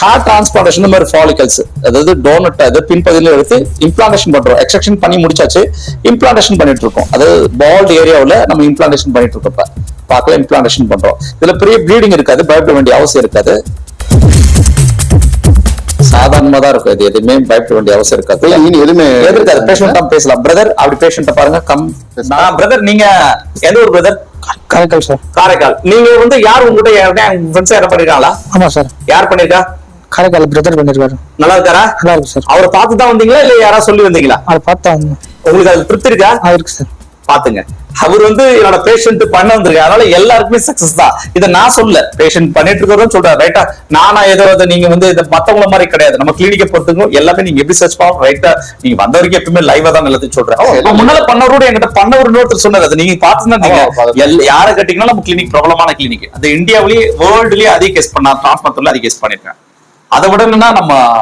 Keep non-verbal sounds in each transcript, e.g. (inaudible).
Hair transplantation மாதிரி follicles அதாவது donut அது பின்பகுதியில எடுத்து இம்ப்ளான்டேஷன் பண்றோம். எக்ஸ்ட்ரக்ஷன் பண்ணி முடிச்சாச்சு. இம்ப்ளான்டேஷன் பண்ணிட்டு இருக்கோம். அதாவது பால்ட் ஏரியாவுல நம்ம இம்ப்ளான்டேஷன் பண்ணிட்டு இருக்கோம் பார்க்கல இம்ப்ளான்டேஷன் பண்றோம். இதுல பெரிய ப்ளீடிங் இருக்காது பயப்பட வேண்டிய அவசியம் இருக்காது. சாதாரணமா தான் இருக்கும். இது எதுவுமே பயப்பட வேண்டிய அவசியம் இருக்காது. எதுவுமே எதிர்க்காது பேஷண்டா பேசலாம். பிரதர் அப்படி பேஷண்ட்ட பாருங்க. கம் பிரதர் நீங்க எந்த ஒரு பிரதர் காரைக்கால் சார். காரைக்கால். நீங்க வந்து யார் உங்ககிட்ட ஃப்ரெண்ட்ஸ் யாரும் பண்ணிருக்காங்களா? ஆமா சார். யார் பண்ணிருக்கா? காரைக்கால் பிரதர் பண்ணிருக்காரு. நல்லா இருக்காரா? நல்லா இருக்கு சார். அவரை பார்த்து தான் வந்தீங்களா இல்ல யாராவது சொல்லி வந்தீங்களா? அதை பார்த்தா உங்களுக்கு அது திருப்தி இருக்கா? ஆ இருக்கு சார். பாத்துங்க அவர் வந்து என்னோட பேஷண்ட் பண்ண வந்திருக்காரு. அதனால எல்லாருக்குமே சக்சஸ் தான். இதை நான் சொல்ல பேஷண்ட் பண்ணிட்டு இருக்கிறதும் சொல்றேன் ரைட்டா நானா ஏதோ அதை நீங்க வந்து இதை மத்தவங்கள மாதிரி கிடையாது. நம்ம கிளினிக்கை பொறுத்துக்கும் எல்லாமே நீங்க எப்படி சர்ச் பண்ணலாம் ரைட்டா நீங்க வந்த வரைக்கும் எப்பவுமே லைவா தான் எல்லாத்தையும் சொல்றேன். முன்னால பண்ணவரோட என்கிட்ட பண்ணவர் இன்னொருத்தர் சொன்னது அது நீங்க. எல்லா- யாரை கட்டிங்கன்னா நம்ம கிளினிக் பிரபலமான கிளினிக் அது இந்தியாவிலேயே வேர்ல்டுலயே அதிக கேஸ் பண்ணா டிரான்ஸ்மத்துல அதிக கேஸ் பண்ணிருக்கேன். அதை விட நம்ம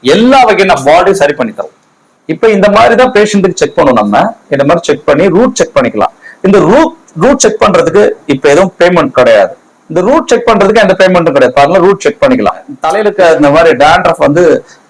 எல்லா வகையான பாடி சரி பண்ணி தரோம். இப்ப இந்த மாதிரி தான் பேஷண்ட்டுக்கு செக் பண்ணும் நம்ம. இந்த மாதிரி செக் பண்ணி ரூட் செக் பண்ணிக்கலாம். இந்த ரூட் ரூட் செக் பண்றதுக்கு இப்ப எதுவும் பேமெண்ட் கிடையாது. இந்த ரூட் செக் பண்றதுக்கு எந்த பேமெண்ட்டும் கிடையாது. பாருங்க ரூட் செக் பண்ணிக்கலாம். தலையில இருக்க இந்த மாதிரி டேண்ட்ரஃப் வந்து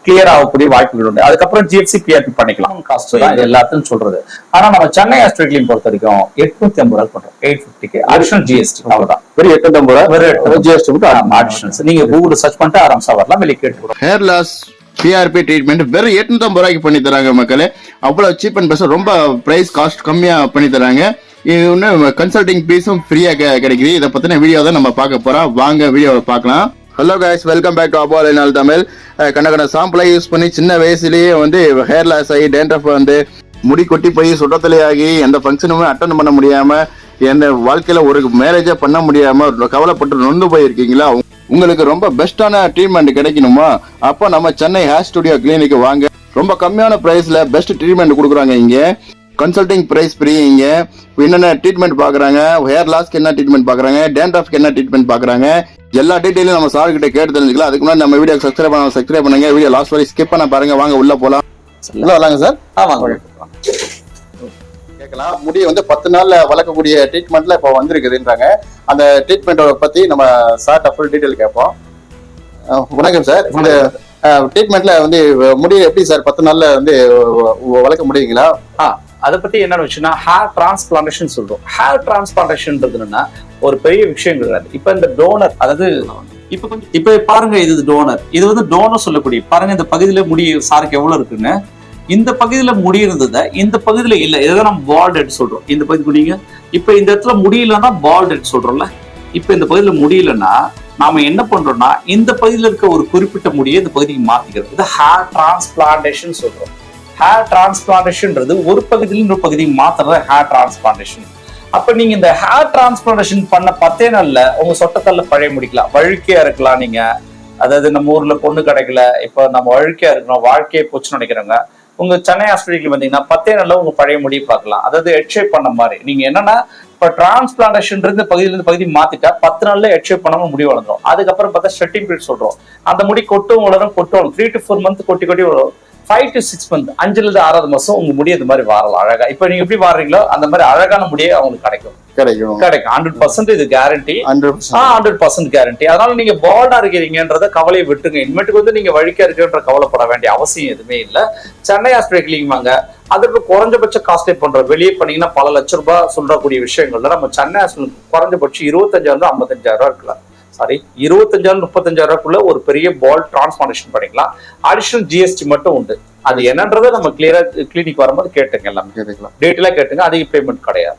கிளியர் ஆகக்கூடிய வாய்ப்புகள் உண்டு. அதுக்கப்புறம் ஜிஎஃப்சி பிஆர்பி பண்ணிக்கலாம். காஸ்ட் தான். எல்லாத்தையும் சொல்றது. ஆனா நம்ம சென்னை ஹாஸ்பிட்டலையும் பொறுத்த வரைக்கும் எட்நூத்தி ஐம்பது ரூபாய் பண்றோம். எயிட் பிப்டிக்கு அடிஷனல் ஜிஎஸ்டி அவ்வளவுதான். வெறும் எட்நூத்தம்பது ரூபா? வெறும் ஜிஎஸ்டி மட்டும் ஆடிஷனல்ஸ் நீங்க கூகுள் சர்ச் பண்ணிட்டு ஆரம்பிச்சா வரலாம். வெளியே கேட்டு ஹேர் லாஸ் பிஆர்பி ட்ரீட்மெண்ட் வெறும் எட்நூத்தம்பது ரூபாய்க்கு பண்ணி தராங்க மக்களே. அவ்வளவு சீப் அண்ட் பெஸ்ட் ரொம்ப பிரைஸ் காஸ்ட் கம்மியா பண்ணி தராங்க. இது இன்னும் கன்சல்டிங் ஃபீஸும் ஃப்ரீயா கிடைக்குது. இதை பத்தின வீடியோ தான் நம்ம பார்க்க போறோம். வாங்க வீடியோவை பார்க்கலாம். Hello guys welcome back to அபால் நாள் தமிழ் கண்ண சாம்பிளை யூஸ் பண்ணி சின்ன வயசுலயே வந்து ஹேர் லாஸ் ஆகி டேண்ட்ரஃப் வந்து முடி கொட்டி போய் சுடத்திலே ஆகி எந்த ஃபங்க்ஷனுமே அட்டன் பண்ண முடியாம எந்த வாழ்க்கையில ஒரு மேரேஜே பண்ண முடியாம கவலைப்பட்டு நொந்து போயிருக்கீங்களா? உங்களுக்கு ரொம்ப பெஸ்டான ட்ரீட்மெண்ட் கிடைக்கணுமா? அப்போ நம்ம சென்னை ஹேர் ஸ்டுடியோ கிளினிக் வாங்க. ரொம்ப கம்மியான பிரைஸ்ல பெஸ்ட் ட்ரீட்மெண்ட் கொடுக்குறாங்க இங்க. கன்சல்டிங் பிரைஸ் ஃப்ரீ இங்க. என்னென்ன ட்ரீட்மெண்ட் பாக்குறாங்க ஹேர் லாஸ்க்கு என்ன ட்ரீட்மெண்ட் பாக்குறாங்க டேண்ட்ரஃப்க்கு என்ன ட்ரீட்மெண்ட் பாக்குறாங்க எல்லா டீட்டெயிலும் நம்ம சார் கிட்ட கேட்டு தெரிஞ்சுக்கலாம். அதுக்கு முன்னாடி நம்ம வீடியோ சப்ஸ்கிரைப் பண்ண சப்ஸ்கிரைப் பண்ணுங்க. வீடியோ லாஸ்ட் வரை ஸ்கிப் பண்ண பாருங்க. வாங்க உள்ள போலாம். உள்ள வரலாங்க சார் ஆமாங்க கேட்கலாம். முடி வந்து பத்து நாள்ல வளர்க்கக்கூடிய ட்ரீட்மெண்ட்ல இப்போ வந்திருக்குதுன்றாங்க. அந்த ட்ரீட்மெண்ட்டோட பத்தி நம்ம சார்ட்ட ஃபுல் டீடைல் கேட்போம். வணக்கம் சார் இந்த ட்ரீட்மெண்ட்ல வந்து முடி எப்படி சார் பத்து நாள்ல வந்து வளர்க்க முடியுங்களா? ஆ அதை பத்தி என்னன்னு வச்சுன்னா ஹேர் டிரான்ஸ்பிளான்டேஷன் சொல்றோம். ஹேர் டிரான்ஸ்பிளான்டேஷன்ன்றது என்னன்னா ஒரு பெரிய விஷயம் கிடையாது. இப்ப இந்த டோனர் அதாவது இப்ப கொஞ்சம் இப்ப பாருங்க இது டோனர் இது வந்து டோனர் சொல்லக்கூடிய பாருங்க இந்த பகுதியில முடி சாருக்கு எவ்வளவு இருக்குன்னு. இந்த பகுதியில் முடி இருந்ததை இந்த பகுதியில் இல்லை இதை நம்ம பால்ட் ஹெட் சொல்கிறோம் இந்த பகுதி முடியுங்க. இப்போ இந்த இடத்துல முடியலன்னா பால்ட் ஹெட் சொல்கிறோம்ல இப்போ இந்த பகுதியில் முடியலன்னா நாம என்ன பண்றோம்னா இந்த பகுதியில் இருக்க ஒரு குறிப்பிட்ட முடியை இந்த பகுதிக்கு மாத்திக்கிறது. இது ஹேர் டிரான்ஸ்பிளான்டேஷன் சொல்றோம். ஹேர் டிரான்ஸ்பிளான்டேஷன்ன்றது ஒரு பகுதியில் இன்னொரு பகுதிக்கு மாத்துறது ஹேர் டிரான்ஸ்பிளான்டேஷன் அப்ப நீங்க இந்த ஹேர் டிரான்ஸ்பிளான்டேஷன் பண்ண பத்தே நாள்ல உங்க சொட்டக்கல்ல பழைய முடிக்கலாம். வழுக்கையா இருக்கலாம் நீங்க. அதாவது நம்ம ஊர்ல பொண்ணு கிடைக்கல. இப்ப நம்ம வழுக்கையா இருக்கிறோம் வாழ்க்கையை போச்சுன்னு நினைக்கிறவங்க. உங்க சென்னை ஹாஸ்பிட்டலுக்கு வந்தீங்கன்னா பத்தே நாள்ல உங்க பழைய முடியை பார்க்கலாம். அதாவது ஹெட்ஷேப் பண்ண மாதிரி. நீங்க என்னன்னா இப்ப டிரான்ஸ்பிளான்டேஷன் இருந்து பகுதியிலிருந்து பகுதி மாத்திட்டா பத்து நாள்ல ஹெட்ஷேப் பண்ணாம முடி வளர்ந்துடும் அதுக்கப்புறம் பார்த்தா ஷெட்டிங் பீரியட் சொல்றோம். அந்த முடி கொட்டும் வளரும் கொட்டும் த்ரீ டு ஃபோர் மந்த் கொட்டி கொட்டி வளரும். ஃபைவ் டு சிக்ஸ் மந்த் அஞ்சுல இருந்து ஆறாவது மாசம் உங்க முடி இந்த மாதிரி வாரலாம் அழகா. இப்ப நீங்க எப்படி வாடுறீங்களோ அந்த மாதிரி அழகான முடியே அவங்களுக்கு கிடைக்கும். கிடைக்கும். கிடைக்கும். ஹண்ட்ரட் பர்சன்ட் இது கேரண்டி ஹண்ட்ரட் பர்சன்ட் கேரண்டி அதனால நீங்க பால்டா இருக்கிறீங்கன்றத கவலையை விட்டுங்க இனிமேட்டுக்கு வந்து நீங்க வழிக்க இருக்குன்ற கவலைப்பட வேண்டிய அவசியம் எதுவுமே இல்ல. சென்னை ஹாஸ்பிட்டல் கிளினிக் வாங்க அதற்கு குறைஞ்சபட்ச காஸ்டே பண்றோம் வெளியே பண்ணீங்கன்னா பல லட்ச ரூபாய் சொல்றக்கூடிய விஷயங்கள்ல நம்ம சென்னை ஹாஸ்பிட்டல் குறைஞ்சபட்சம் இருபத்தஞ்சாயிரம் ரூபாய் ஐம்பத்தஞ்சாயிரம் ரூபாய் இருக்கலாம். சாரி இருபத்தஞ்சாயிரம் முப்பத்தஞ்சாயிரம் ரூபாய்க்குள்ள ஒரு பெரிய பால் டிரான்ஸ்பார்மேஷன் பண்ணிக்கலாம். அடிஷனல் ஜிஎஸ்டி மட்டும் உண்டு. அது என்னன்றதை நம்ம கிளியரா கிளினிக் வரும்போது கேட்டுங்க எல்லாமே. கேட்டுக்கலாம். டீட்டெயிலா கேட்டுங்க அதிக பேமெண்ட் கிடையாது.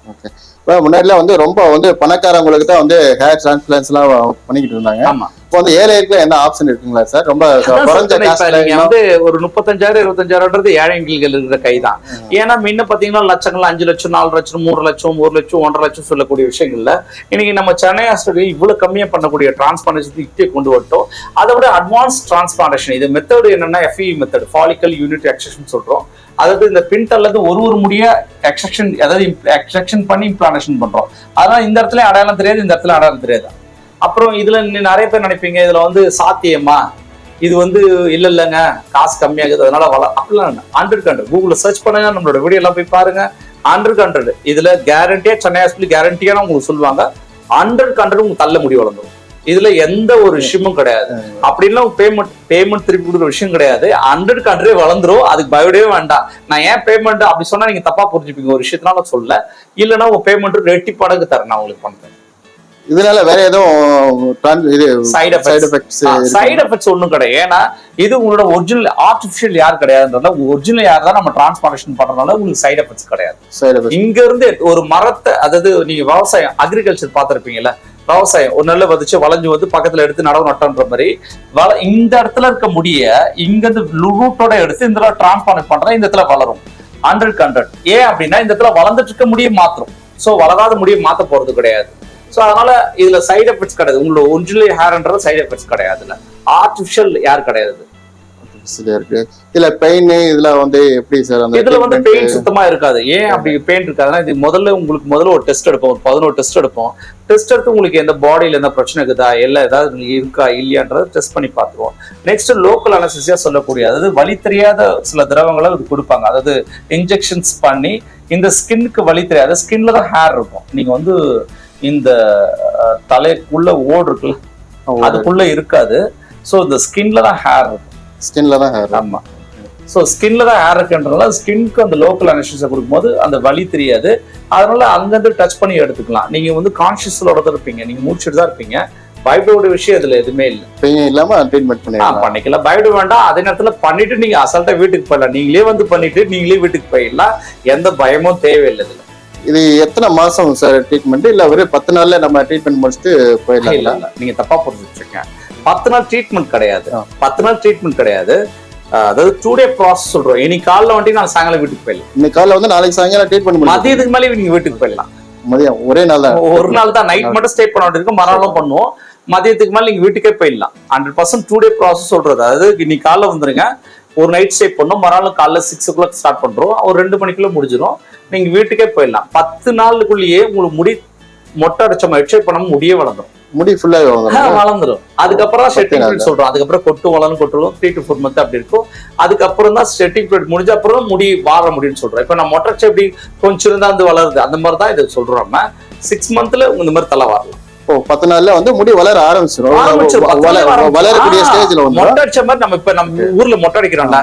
முன்னாடிலாம் வந்து ரொம்ப வந்து பணக்காரங்களுக்கு தான் வந்து ஹேர் டிரான்ஸ்பிளான்ஸ் எல்லாம் பண்ணிக்கிட்டு இருந்தாங்க. ஆமா. இப்போ வந்து ஏழைகளுக்கு என்ன ஆப்ஷன் இருக்குங்களா சார் ரொம்ப குறைஞ்ச நீங்க வந்து ஒரு முப்பத்தஞ்சாயிரம் இருபத்தஞ்சாயிரம்ன்றது ஏழைங்களுக்கு இருக்கிற கைதான். ஏன்னா முன்ன பாத்தீங்கன்னா லட்சங்கள் அஞ்சு லட்சம் நாலு லட்சம் மூணு லட்சம் ஒரு லட்சம் ஒன்றரை லட்சம் சொல்லக்கூடிய விஷயங்கள்ல இன்னைக்கு நம்ம சென்னை ஹாஸ்பிட்டல் இவ்வளவு கம்மியா பண்ணக்கூடிய டிரான்ஸ்பிளான்டேஷன் இட்டே கொண்டு வரட்டும் அதை விட அட்வான்ஸ் டிரான்ஸ்பிளான்டேஷன் இது மெத்தட் என்னன்னா FUE method follicle unit extraction சொல்றோம். அதாவது இந்த பின்ட் அல்லது ஒரு ஒரு முடிய எக்ஸ்ட்ரக்ஷன் அதாவது எக்ஸ்ட்ரக்ஷன் பண்ணி இம்ப்ளான்டேஷன் பண்றோம். அதனால இந்த இடத்துல அடையாளம் தெரியாது இந்த இடத்துல அடையாளம் தெரியாது? அப்புறம் இதுல நீ- நிறைய பேர் நினைப்பீங்க இதுல வந்து சாத்தியமா? இது வந்து இல்ல இல்லைங்க. காசு கம்மியாகுது அதனால வள அப்படிலாம் ஹண்ட்ரட் ஹண்ட்ரட் கூகுள்ல சர்ச் பண்ணுங்க நம்மளோட வீடியோ எல்லாம் போய் பாருங்க. ஹண்ட்ரட் ஹண்ட்ரட் இதுல கேரண்டியா சென்னை ஹாஸ்பிட்டல் கேரண்டியான உங்களுக்கு சொல்லுவாங்க. ஹண்ட்ரட் ஹண்ட்ரட் உங்களுக்கு தள்ள முடி வளர்ந்துரும். இதுல எந்த ஒரு விஷயமும் கிடையாது. அப்படின்லாம் பேமெண்ட் பேமெண்ட் திருப்பி கொடுக்குற விஷயம் கிடையாது. ஹண்ட்ரட் கண்ட்ரே வளர்ந்துரும். அதுக்கு பயப்படவே வேண்டாம். நான் ஏன் பேமெண்ட் அப்படி சொன்னா நீங்க தப்பா புரிஞ்சுப்பீங்க. ஒரு விஷயத்தினால சொல்ல. இல்லைன்னா உங்க பேமெண்ட் ரெட்டி படகு தரேன் நான் உங்களுக்கு பண்றேன் இதனால வேற எதுவும் இது side side effects side effects ஒன்றும் கிடையாது. ஏன்னா இது உங்களோட ஒரிஜினல் ஆர்டிஃபிஷியல் யார் கிடையாதுன்றதுல ஒரிஜினல் யார் தான் நம்ம டிரான்ஸ்பார்டேஷன் பண்றதுனால உங்களுக்கு சைடு எஃபெக்ட்ஸ் கிடையாது. இங்க இருந்து ஒரு மரத்தை அதாவது நீங்க விவசாயம் அக்ரிகல்ச்சர் பார்த்திருப்பீங்கல்ல விவசாயம் ஒரு நெல்லை வதிச்சு வளைஞ்சு வந்து பக்கத்துல எடுத்து நடவு நட்டன்ற மாதிரி வள இந்த இடத்துல இருக்க முடிய இங்க இருந்து ரூட்டோட எடுத்து இந்த இடத்துல டிரான்ஸ்பார்ட் பண்றா இந்த இடத்துல வளரும். ஹண்ட்ரட் ஹண்ட்ரட் ஏன் அப்படின்னா இந்த இடத்துல வளர்ந்துட்டு இருக்க முடிய மாத்திரம். சோ வளராத முடிய மாத்த போறது கிடையாது. சோ அதனால இதுல சைடு எஃபெக்ட்ஸ் கிடையாது. உங்களோட ஒரிஜினல் ஹேர்ன்றது சைடு எஃபெக்ட்ஸ் கிடையாதுல்ல ஆர்டிஃபிஷியல் யார் கிடையாது இதுல பெயின் இதுல வந்து எப்படி சார் அந்த இதுல வந்து? பெயின் சுத்தமா இருக்காது. ஏன் அப்படி பெயின் இருக்காதுன்னா இது முதல்ல உங்களுக்கு முதல்ல ஒரு டெஸ்ட் எடுப்போம். ஒரு பதினோரு டெஸ்ட் எடுப்போம். டெஸ்ட் எடுத்து உங்களுக்கு எந்த பாடியில எந்த பிரச்சனை இருக்குதா இல்ல ஏதாவது இருக்கா இல்லையான்றத டெஸ்ட் பண்ணி பார்த்துருவோம். நெக்ஸ்ட் லோக்கல் அனசிசியா சொல்லக்கூடிய அதாவது வலி தெரியாத சில திரவங்களை கொடுப்பாங்க. அதாவது இன்ஜெக்ஷன்ஸ் பண்ணி இந்த ஸ்கின்னுக்கு வலி தெரியாத ஸ்கின்ல தான் ஹேர் இருக்கும். நீங்க வந்து இந்த தலைக்குள்ள ஓடு இருக்குல்ல? அதுக்குள்ள இருக்காது. சோ இந்த ஸ்கின்ல தான் ஹேர் இருக்கும். ஸ்கின்ல தான் hair. ஆமா. ஸோ ஸ்கின்ல தான் ஹேர் இருக்குன்றதுனால ஸ்கின்க்கு அந்த லோக்கல் அனஸ்டிஸை கொடுக்கும்போது அந்த வலி தெரியாது. அதனால அங்கிருந்து டச் பண்ணி எடுத்துக்கலாம். நீங்க வந்து கான்சியஸோட தான் இருப்பீங்க. நீங்க முடிச்சுட்டு தான் இருப்பீங்க. பயப்பட விஷயம் இதுல எதுவுமே இல்லை. பெயின் இல்லாம ட்ரீட்மெண்ட் ஆ, பண்ணிடலாம் பண்ணிக்கலாம். பயப்பட வேண்டாம். அதே நேரத்துல பண்ணிட்டு நீங்க அசால்ட்டா வீட்டுக்கு போயிடலாம். நீங்களே வந்து பண்ணிட்டு நீங்களே வீட்டுக்கு போயிடலாம். எந்த பயமும் தேவையில்லை இதுல. இது எத்தனை மாசம் சார் ட்ரீட்மெண்ட் இல்ல ஒரு பத்து நாள்ல நம்ம ட்ரீட்மெண்ட் முடிச்சுட்டு போயிடலாம் இல்ல நீங்க தப்பா புரிஞ்சுட்டு பத்து நாள் ட்ரீட்மெண்ட் கிடையாது. பத்து நாள் ட்ரீட்மெண்ட் கிடையாது. அதாவது டூ டே ப்ராசஸ் சொல்றோம். இன்னைக்கு காலைல வந்துட்டு நான் சாயங்காலம் வீட்டுக்கு போயிடலாம். இன்னைக்கு காலைல வந்து நாளைக்கு சாயங்காலம் ட்ரீட்மெண்ட் மதியத்துக்கு மேலே நீங்க வீட்டுக்கு போயிடலாம். மதியம் ஒரே நாள் தான் ஒரு நாள் தான். நைட் மட்டும் ஸ்டே பண்ண வேண்டியிருக்கும் மறுநாளும் பண்ணுவோம். மதியத்துக்கு மேல நீங்க வீட்டுக்கே போயிடலாம். Hundred percent two day process சொல்றது. அதாவது இன்னைக்கு காலைல வந்துருங்க. ஒரு நைட் ஸ்டே பண்ணோம். மறுநாள் காலைல சிக்ஸ் ஓ கிளாக் ஸ்டார்ட் பண்றோம். ஒரு ரெண்டு மணிக்குள்ள முடிஞ்சிடும் நீங்க வீட்டுக்கே போயிடலாம். பத்து நாளுக்குள்ளேயே உங்களுக்கு முடி மொட்டை அடிச்ச மாதிரி பண்ண முடியே வளர்ந்துரும். முடி ஃபுல்லா ஆ, வளர்ந்துரும். அதுக்கப்புறம் நாள் பீரியட் சொல்றோம். அதுக்கப்புறம் கொட்டு வளரும் கொட்டுரும் த்ரீ டு ஃபோர் மந்த் அப்படி இருக்கும். அதுக்கப்புறம் தான் செட்டிங் பீரியட் முடிஞ்ச அப்புறம் முடி வார முடியும்னு சொல்றோம். இப்போ நான் மொட்டை எப்படி கொஞ்சம் இருந்தா வந்து வளருது. அந்த மாதிரி தான் இது சொல்றோம் நம்ம. சிக்ஸ் மந்த்ல இந்த மாதிரி தலை வரலாம். ஓ பத்து நாள்ல வந்து முடி வளர ஆரம்பிச்சிடும். வளரக்கூடிய ஸ்டேஜ்ல வந்து மொட்டை அடிச்ச மாதிரி நம்ம இப்ப நம்ம ஊர்ல மொட்டை அடிக்கிறோம்ல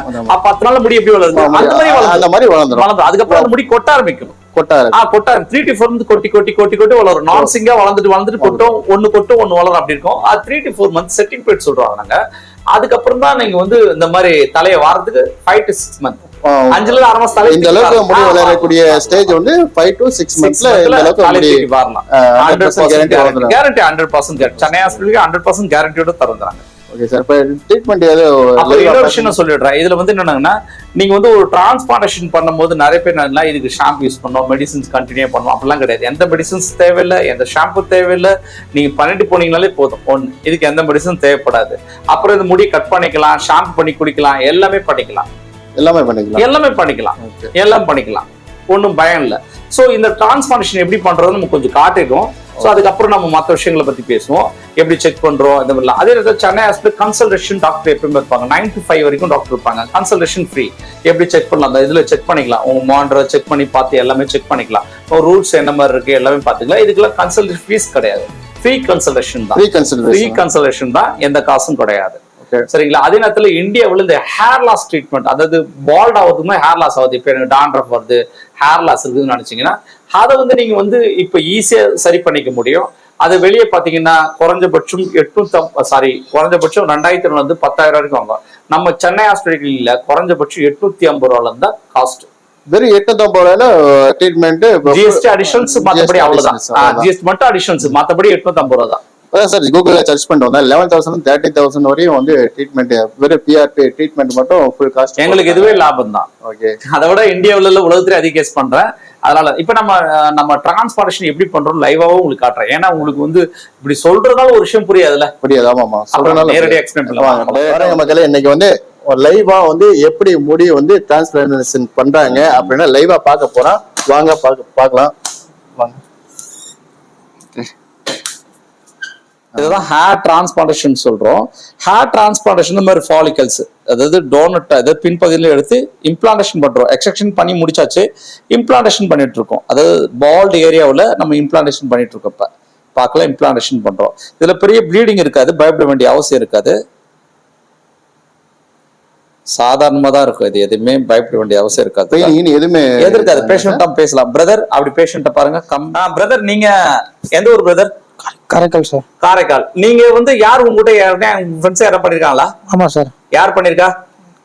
பத்து நாள்ல முடி எப்படி வளருது? அந்த மாதிரி வளருது அந்த மாதிரி வளர்ந்துரும். வளர்ந்துரும் அதுக்கப்புறம் முடி கொட்ட ஆரம்பிக்கும். கொட்டாரு ஆ கொட்ட த்ரீ டு ஃபோர் கொட்டி கொட்டி கொட்டி கொட்டி வளரும். நான் சிங்கா வளர்ந்துட்டு வளர்ந்துட்டு கொட்டும். ஒண்ணு கொட்டும் ஒண்ணு வளரும். அப்படி இருக்கும். அது three to four month setting period சொல்றாங்க நாங்க. அதுக்கப்புறம் தான் நீங்க வந்து இந்த மாதிரி தலையை வாரத்துக்கு ஃபைவ் டு சிக்ஸ் மந்த் அஞ்சுல தலை இந்த அளவுக்கு முடி ஸ்டேஜ் வந்து ஃபைவ் டு சிக்ஸ் மந்த்ஸ்ல இந்த அளவுக்கு முடி hundred percent guarantee hundred percent Chennai ஹாஸ்பிட்டலுக்கு ஹண்ட்ரட் பர்சன்ட் கேரண்டியோட தருந்துறாங்க ஓகே சார் இப்போ ட்ரீட்மெண்ட் ஏதோ அப்புறம் இன்னொரு விஷயம் நான் சொல்லிடுறேன். இதுல வந்து என்னன்னா நீங்க வந்து ஒரு டிரான்ஸ்பார்டேஷன் பண்ணும்போது நிறைய பேர் என்ன இதுக்கு ஷாம்பு யூஸ் பண்ணோம் மெடிசின்ஸ் கண்டினியூ பண்ணோம் அப்படிலாம் கிடையாது. எந்த மெடிசின்ஸ் தேவையில்லை எந்த ஷாம்பு தேவையில்லை. நீங்க பண்ணிட்டு போனீங்கனாலே போதும். ஒன்று இதுக்கு எந்த மெடிசன் தேவைப்படாது. அப்புறம் இந்த முடி கட் பண்ணிக்கலாம் ஷாம்பு பண்ணி குடிக்கலாம் எல்லாமே பண்ணிக்கலாம். எல்லாமே பண்ணிக்கலாம். எல்லாமே பண்ணிக்கலாம். எல்லாம் பண்ணிக்கலாம். ஒன்றும் பயம் இல்லை. ஸோ இந்த டிரான்ஸ்பார்டேஷன் எப்படி நம்ம கொஞ்சம் காட்டிடும் ஸோ அதுக்கப்புறம் நம்ம மற்ற விஷயங்களை பத்தி பேசுவோம். எப்படி செக் பண்றோம் இந்த மாதிரிலாம். அதே நேரத்தில் சென்னை ஹாஸ்பிட்டல் கன்சல்டேஷன் டாக்டர் எப்பயுமே இருப்பாங்க. நைன் டு ஃபைவ் வரைக்கும் டாக்டர் இருப்பாங்க. கன்சல்டேஷன் ஃப்ரீ எப்படி செக் பண்ணலாம்? அந்த இதுல செக் பண்ணிக்கலாம். உங்க மாண்டரை செக் பண்ணி பார்த்து எல்லாமே செக் பண்ணிக்கலாம். ரூல்ஸ் என்ன மாதிரி இருக்கு எல்லாமே பார்த்துக்கலாம். இதுக்கெல்லாம் கன்சல்டேஷன் ஃபீஸ் கிடையாது. ஃப்ரீ கன்சல்டேஷன் தான். ஃப்ரீ கன்சல்டேஷன் தான். எந்த காசும் கிடையாது. சரிங்களா? அதே நேரத்துல இந்தியாவில் இந்த ஹேர் லாஸ் ட்ரீட்மெண்ட் அதாவது பால்ட் ஆகிறதுக்குமே ஹேர் லாஸ் ஆகுது. இப்போ எனக்கு டாண்ட்ரஃப் வருது ஹேர் லாஸ் இருக்குதுன்னு நினைச்சீங்கன்னா அதை வந்து நீங்க வந்து இப்போ ஈஸியா சரி பண்ணிக்க முடியும். அது வெளியே பாத்தீங்கன்னா குறைஞ்சபட்சம் எட்நூத்தம் சாரி குறைஞ்சபட்சம் ரெண்டாயிரத்தி வந்து பத்தாயிரம் வரைக்கும் வாங்க நம்ம சென்னை ஹாஸ்பிட்டல்ல குறைஞ்சபட்சம் எட்நூத்தி ஐம்பது ரூபால இருந்தா காஸ்ட் வெறும் எட்நூத்தம்பது ரூபாயில ட்ரீட்மெண்ட் ஜிஎஸ்டி அடிஷன்ஸ் மத்தபடி அவ்வளவுதான். ஜிஎஸ்டி மட்டும் அடிஷன்ஸ் மத்தபடி எட்நூத்தி ஐம்பது ரூபா தான் அதான் சார் கூகுளில் சர்ச் பண்ணிட்டு வந்தா லெவன் தௌசண்ட் தேர்ட்டி தௌசண்ட் வரையும் வந்து ட்ரீட்மெண்ட் வெறும் பிஆர்பி ட்ரீட்மெண்ட் மட்டும் ஃபுல் காஸ்ட் எங்களுக்கு இதுவே லாபம் தான். ஓகே அதை விட இந்தியாவுல உலகத்திலே அதிக கேஸ் பண்றேன். அதனால இப்ப நம்ம நம்ம டிரான்ஸ்பார்டேஷன் எப்படி பண்றோம் லைவாவும் உங்களுக்கு காட்டுறேன். ஏன்னா உங்களுக்கு வந்து இப்படி சொல்றதால ஒரு விஷயம் புரியாதுல்ல. புரியுது. ஆமாமா அப்புறம் நேரடியாக எக்ஸ்பிளைன் பண்ணலாம். பாருங்க மக்களே இன்னைக்கு வந்து லைவா வந்து எப்படி முடி வந்து டிரான்ஸ்பிளேஷன் பண்றாங்க அப்படின்னா லைவா பார்க்க போறோம். வாங்க பார்க்க பார்க்கலாம். வாங்க. இதுதான் ஹேர் டிரான்ஸ்பார்டேஷன் சொல்றோம். ஹேர் டிரான்ஸ்பார்டேஷன் இந்த மாதிரி ஃபாலிகல்ஸ் அதாவது டோனட் அதாவது பின்பகுதியில எடுத்து இம்ப்ளான்டேஷன் பண்றோம். எக்ஸ்ட்ரக்ஷன் பண்ணி முடிச்சாச்சு இம்ப்ளான்டேஷன் பண்ணிட்டு இருக்கோம் அதாவது பால்டு ஏரியாவில் நம்ம இம்ப்ளான்டேஷன் பண்ணிட்டு இருக்கோம் இப்ப. பார்க்கல இம்ப்ளான்டேஷன் பண்றோம். இதுல பெரிய ப்ளீடிங் இருக்காது பயப்பட வேண்டிய அவசியம் இருக்காது. சாதாரணமா தான் இருக்கும் இது எதுவுமே பயப்பட வேண்டிய அவசியம் இருக்காது. எதுவுமே எதிர்க்காது பேஷண்ட் தான் பேசலாம். பிரதர் அப்படி பேஷண்ட்ட பாருங்க. கம் பிரதர் நீங்க எந்த ஊர் பிரதர் காரைக்கால் சார். காரைக்கால். நீங்க வந்து யார் உங்ககிட்ட ஃப்ரெண்ட்ஸ் யாரும் பண்ணிருக்காங்களா? ஆமாம் சார். யார் பண்ணிருக்கா?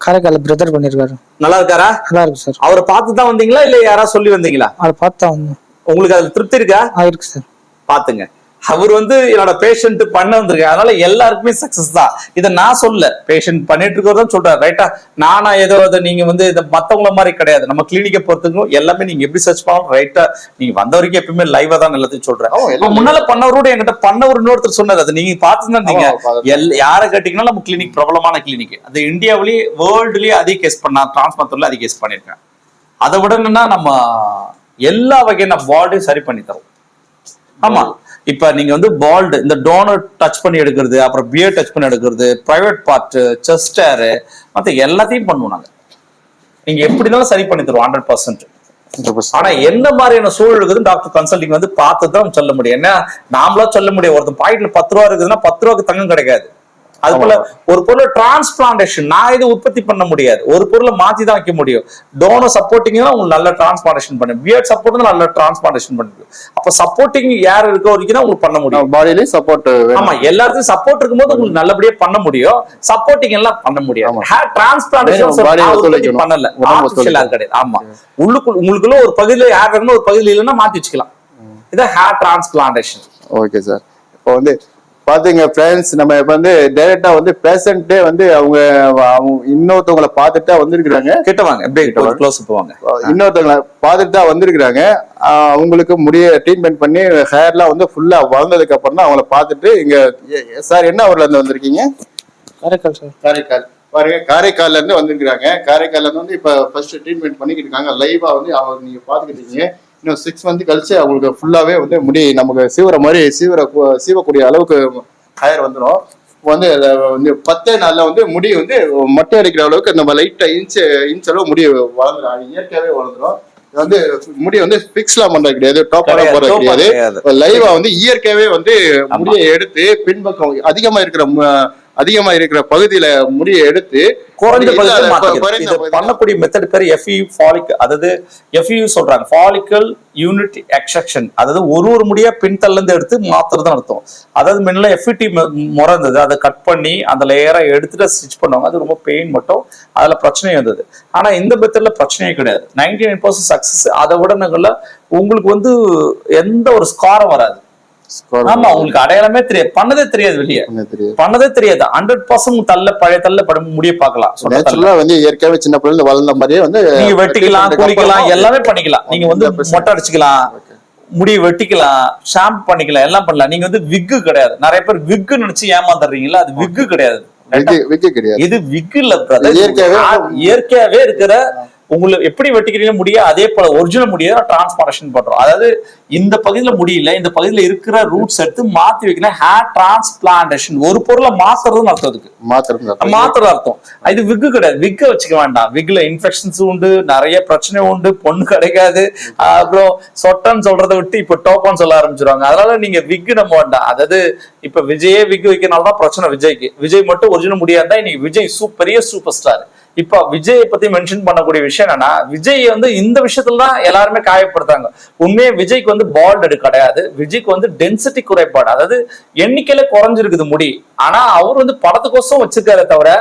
காரைக்கால் பிரதர் பண்ணியிருக்காரு நல்லா இருக்காரா? நல்லா இருக்கு சார். அவரை பார்த்து தான் வந்தீங்களா இல்ல யாராவது சொல்லி வந்தீங்களா? அதை பார்த்து தான் உங்களுக்கு அதுல திருப்தி இருக்கா? இருக்கு சார். பாத்துங்க அவர் வந்து என்னோட பேஷண்ட் பண்ண வந்திருக்கேன் அதனால எல்லாருக்குமே சக்சஸ் தான். இதை நான் சொல்ல பேஷண்ட் பண்ணிட்டு இருக்கிறதும் சொல்றேன் ரைட்டா நானா ஏதோ அதை நீங்க வந்து இந்த மத்தவங்கள மாதிரி கிடையாது. நம்ம கிளினிக்கை பொறுத்துக்கும் எல்லாமே நீங்க எப்படி சர்ச் பண்ணலாம் ரைட்டா நீங்க வந்த வரைக்கும் எப்பயுமே லைவா தான் எல்லாத்தையும் சொல்றேன். முன்னால பண்ணவரோட என்கிட்ட பண்ணவர் இன்னொருத்தர் சொன்னார். அது நீங்க. எல் யாரை கேட்டீங்கன்னா நம்ம கிளினிக் பிரபலமான கிளினிக் அது இந்தியாவிலேயே வேர்ல்டுலயே அதிக கேஸ் பண்ணா டிரான்ஸ்பர்ல அதிக கேஸ் பண்ணிருக்கேன் அதை விட என்னன்னா நம்ம எல்லா வகையான பால்டையும் சரி பண்ணி தரோம். ஆமா. இப்ப நீங்க வந்து பால்டு இந்த டோனர் டச் பண்ணி எடுக்கிறது அப்புறம் பியர் டச் பண்ணி எடுக்கிறது பிரைவேட் பார்ட் செஸ்ட் ஏர் மத்த எல்லாத்தையும் பண்ணுவோம் நாங்க. நீங்க எப்படினாலும் சரி பண்ணி தருவோம் ஹண்ட்ரட் பர்சன்ட் ஆனா எந்த மாதிரியான சூழல் இருக்குதுன்னு டாக்டர் கன்சல்டிங் வந்து பார்த்து தான் சொல்ல முடியும். ஏன்னா நாமளா சொல்ல முடியும் ஒருத்தன் பாக்கெட்ல பத்து ரூபா இருக்குதுன்னா பத்து ரூபாய்க்கு தங்கம் கிடைக்காது. அது போல ஒரு பொருளை டிரான்ஸ்பிளான்டேஷன் நான் இது உற்பத்தி பண்ண முடியாது. ஒரு பொருளை மாத்தி தான் வைக்க முடியும். டோனோ சப்போர்ட்டிங் தான் உங்களுக்கு நல்ல டிரான்ஸ்பிளான்டேஷன் பண்ணு பியர்ட் சப்போர்ட் தான் நல்ல டிரான்ஸ்பிளான்டேஷன் பண்ணுது. அப்ப சப்போர்ட்டிங் யார் இருக்க வரைக்கும் தான் உங்களுக்கு பண்ண முடியும். பாடியிலயும் சப்போர்ட் ஆமா எல்லாத்துக்கும் சப்போர்ட் இருக்கும்போது உங்களுக்கு நல்லபடியா பண்ண முடியும். சப்போர்ட்டிங் எல்லாம் பண்ண முடியும் டிரான்ஸ்பிளான்டேஷன். பண்ணல. கிடையாது. ஆமா. உள்ளுக்குள்ள உங்களுக்குள்ள ஒரு பகுதியில ஹேர் இருக்கணும் ஒரு பகுதியில இல்லைன்னா மாத்தி வச்சுக்கலாம். இதான் ஹேர் டிரான்ஸ்பிளான்டேஷன் ஓகே சார் இப்போ வந்து பாத்தீங்க ஃப்ரெண்ட்ஸ் நம்ம இப்ப வந்து டைரக்டா வந்து பேஷண்ட்டே வந்து அவங்க அவங்க இன்னொருத்தவங்கள பார்த்துட்டா வந்திருக்கிறாங்க. கிட்ட வாங்க அப்படியே க்ளோஸ் வாங்க. இன்னொருத்தவங்கள பார்த்துட்டு தான் வந்திருக்கிறாங்க அவங்களுக்கு முடிய ட்ரீட்மெண்ட் பண்ணி ஹேர்லாம் வந்து ஃபுல்லா வளர்ந்ததுக்கு அப்புறம் தான் அவங்கள பார்த்துட்டு இங்க சார் என்ன ஊர்ல இருந்து வந்திருக்கீங்க? காரைக்கால் சார் காரைக்கால். பாருங்க காரைக்கால்ல இருந்து வந்திருக்காங்க காரைக்கால்ல இருந்து வந்து இப்ப ஃபர்ஸ்ட் ட்ரீட்மெண்ட் பண்ணிக்கிட்டு இருக்காங்க. லைவா வந்து அவங்க நீங்க பாத்துக்கிட்டு இருக்கீங்க இன்னும் சிக்ஸ் மந்த் கழிச்சு அவங்களுக்கு ஃபுல்லாவே வந்து முடி நமக்கு சீவுற மாதிரி சீவுற சீவக்கூடிய அளவுக்கு ஹயர் வந்துடும் வந்து வந்து பத்தே நாள்ல வந்து முடி வந்து மொட்டை அடிக்கிற அளவுக்கு நம்ம லைட்டா இன்ச் இன்ச் அளவு முடி வளர்ந்துடும் அது இயற்கையாவே வளர்ந்துடும் வந்து முடி வந்து பிக்ஸ்லாம் பண்றது கிடையாது டாப் கிடையாது, போறது கிடையாது. லைவா வந்து இயற்கையாவே வந்து முடியை எடுத்து பின்பக்கம் அதிகமா இருக்கிற அதிகமா இருக்கிற பகுதியில முடியை எடுத்து குறைந்த பகுதியில் பண்ணக்கூடிய மெத்தட் பேர் எஃப்இ ஃபாலிக் அதாவது எஃப்இ சொல்றாங்க. ஃபாலிக்கல் யூனிட் எக்ஸக்ஷன் அதாவது ஒரு ஒரு முடியா பின்தல்ல இருந்து எடுத்து மாத்துறது அர்த்தம். அதாவது முன்ன எஃப்இடி முறை இருந்தது அதை கட் பண்ணி அந்த லேயரை எடுத்துட்டு ஸ்டிச் பண்ணுவாங்க. அது ரொம்ப பெயின் மட்டும். அதுல பிரச்சனை இருந்தது. ஆனா இந்த மெத்தட்ல பிரச்சனையே கிடையாது. நைன்டி நைன் பர்சன்ட் சக்சஸ் அதை விட நாங்கள்ல உங்களுக்கு வந்து எந்த ஒரு ஸ்காரம் வராது. ஆமா உங்களுக்கு அடையாளமே தெரியாது. பண்ணதே தெரியாது வெளியே. பண்ணதே தெரியாது. ஹண்ட்ரட் பர்சன்ட் தள்ள பழைய தள்ள படம் முடிய பார்க்கலாம். வந்து இயற்கையாவே சின்ன பிள்ளைல வளர்ந்த மாதிரியே வந்து நீங்க வெட்டிக்கலாம் குளிக்கலாம் எல்லாமே பண்ணிக்கலாம். நீங்க வந்து மொட்டை அடிச்சுக்கலாம் முடி வெட்டிக்கலாம் ஷாம்பு பண்ணிக்கலாம் எல்லாம் பண்ணலாம். நீங்க வந்து விக்கு கிடையாது. நிறைய பேர் விக்கு நினைச்சு ஏமாந்துடுறீங்களா அது விக்கு கிடையாது. இது விக்கு இல்ல இயற்கையாவே இருக்கிற உங்களுக்கு எப்படி வெட்டிக்கிறீங்க முடிய அதே போல ஒரிஜினல் முடிய டிரான்ஸ்பாரேஷன் பண்றோம். அதாவது இந்த பகுதியில முடியல இந்த பகுதியில இருக்கிற ரூட்ஸ் எடுத்து மாத்தி வைக்கணும். ஹேர் டிரான்ஸ்பிளான்டேஷன் ஒரு பொருளை மாத்துறதுன்னு அர்த்தம் அதுக்கு. மாத்திரம் மாத்திர அர்த்தம். இது விக்கு கிடையாது. விக்க வச்சுக்க வேண்டாம். விக்ல இன்ஃபெக்ஷன்ஸ் உண்டு நிறைய பிரச்சனை உண்டு பொண்ணு கிடைக்காது. அப்புறம் சொட்டன்னு சொல்றதை விட்டு இப்ப டோப்பான்னு சொல்ல ஆரம்பிச்சிருவாங்க. அதனால நீங்க விக்கு நம்ம வேண்டாம். அதாவது இப்ப விஜயே விக்கு வைக்கிறனால தான் பிரச்சனை விஜய்க்கு. விஜய் மட்டும் ஒரிஜினல் முடியாதா இன்னைக்கு விஜய் சூப் பெரிய சூப்பர் ஸ்டார் இப்ப விஜயை பத்தி மென்ஷன் பண்ணக்கூடிய விஷயம் என்னன்னா விஜய் வந்து இந்த விஷயத்துல தான் எல்லாருமே காயப்படுத்தாங்க உண்மையே விஜய்க்கு வந்து பால்டு கிடையாது. விஜய்க்கு வந்து டென்சிட்டி குறைபாடு அதாவது எண்ணிக்கையில குறைஞ்சிருக்குது முடி. ஆனா அவர் வந்து படத்துக்கோசம் வச்சிருக்காரு தவிர